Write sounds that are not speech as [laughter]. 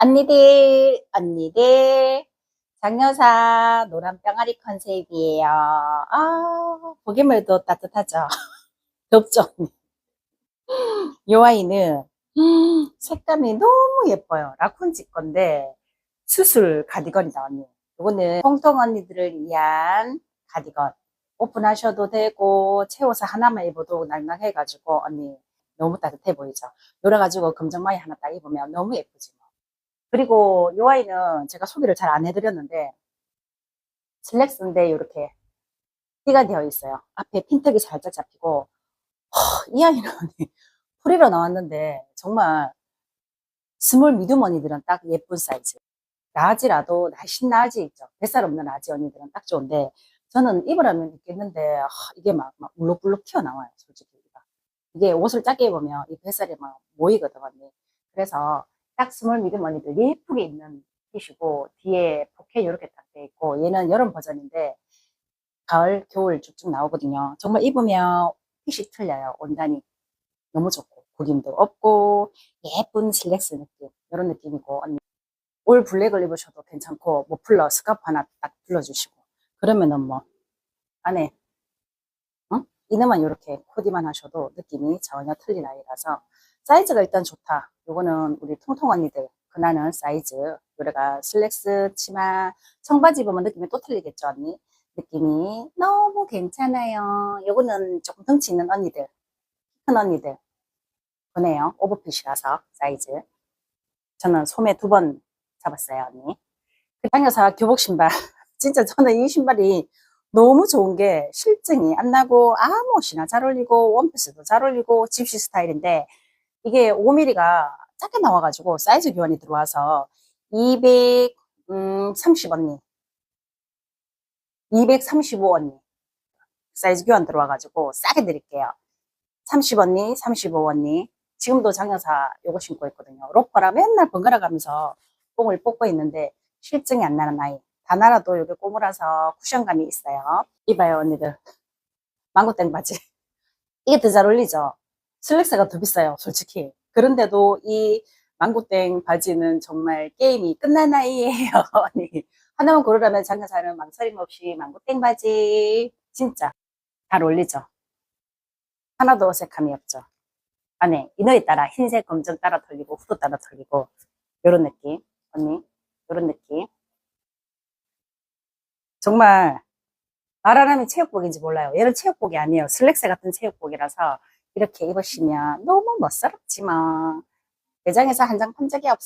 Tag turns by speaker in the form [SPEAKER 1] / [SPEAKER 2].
[SPEAKER 1] 언니들, 언니들, 장여사 노란 병아리 컨셉이에요. 아, 보기만 해도 따뜻하죠? [laughs] 덥죠, 언니? 요 아이는, 음, 색감이 너무 예뻐요. 라쿤지 건데, 수술 가디건이다, 언니. 이거는 통통 언니들을 위한 가디건. 오픈하셔도 되고, 채워서 하나만 입어도 낭낭해가지고, 언니, 너무 따뜻해 보이죠? 요래가지고 검정마이 하나 딱 입으면 너무 예쁘지, 뭐. 그리고 요 아이는 제가 소개를 잘 안 해드렸는데 슬랙스인데 이렇게 띠가 되어 있어요. 앞에 핀턱이 살짝 잡히고 허, 이 아이는 [laughs] 프리로 나왔는데 정말 스몰 미디움 언니들은 딱 예쁜 사이즈. 라지라도 날씬 라지 있죠. 뱃살 없는 라지 언니들은 딱 좋은데 저는 입으라면 입겠는데 하, 이게 막, 막 울룩불룩 튀어나와요. 솔직히. 이게 옷을 작게 입으면 이 뱃살이 막 모이거든 언니. 그래서 딱 스몰 미디움 언니들 예쁘게 입는 핏이고 뒤에 포켓 이렇게 딱 돼 있고 얘는 여름 버전인데 가을 겨울 쭉쭉 나오거든요 정말 입으면 핏이 틀려요 온단이 너무 좋고 구김도 없고 예쁜 슬랙스 느낌 이런 느낌이고 언니 올 블랙을 입으셔도 괜찮고 모플러 스카프 하나 딱 둘러주시고 그러면은 뭐 안에 어? 이너만 이렇게 코디만 하셔도 느낌이 전혀 틀린 아이라서 사이즈가 일단 좋다. 요거는 우리 통통 언니들 그나는 사이즈. 요래가 슬랙스 치마 청바지 입으면 느낌이 또 틀리겠죠 언니? 느낌이 너무 괜찮아요. 요거는 조금 덩치 있는 언니들, 큰 언니들 보네요. 오버핏이라서 사이즈. 저는 소매 두 번 잡았어요 언니. 그 장여사 교복 신발. [laughs] 진짜 저는 이 신발이 너무 좋은 게 실증이 안 나고 아무 옷이나 잘 어울리고 원피스도 잘 어울리고 집시 스타일인데 이게 5mm가 작게 나와가지고 사이즈 교환이 들어와서 230언니. 235언니. 사이즈 교환 들어와가지고 싸게 드릴게요. 30언니 35언니. 지금도 장여사 요거 신고 있거든요. 로퍼라 맨날 번갈아 가면서 뽕을 뽑고 있는데 실증이 안 나는 아이. 다 날아도 여기 꼬물어서 쿠션감이 있어요. 이봐요 언니들. 망고땡 바지. 이게 더 잘 어울리죠 슬랙스가 더 비싸요, 솔직히. 그런데도 이 망고땡 바지는 정말 게임이 끝난 아이예요. [laughs] 아니, 하나만 고르라면 장사사는 망설임 없이 망고땡 바지 진짜 잘 어울리죠. 하나도 어색함이 없죠. 안에 이너에 따라 흰색, 검정 따라 털리고 후드 따라 털리고 이런 느낌, 언니, 이런 느낌. 정말 하면 체육복인지 몰라요. 얘는 체육복이 아니에요. 슬랙스 같은 체육복이라서 이렇게 입으시면 너무 멋스럽지만 매장에서 한 장 판 적이 없어요.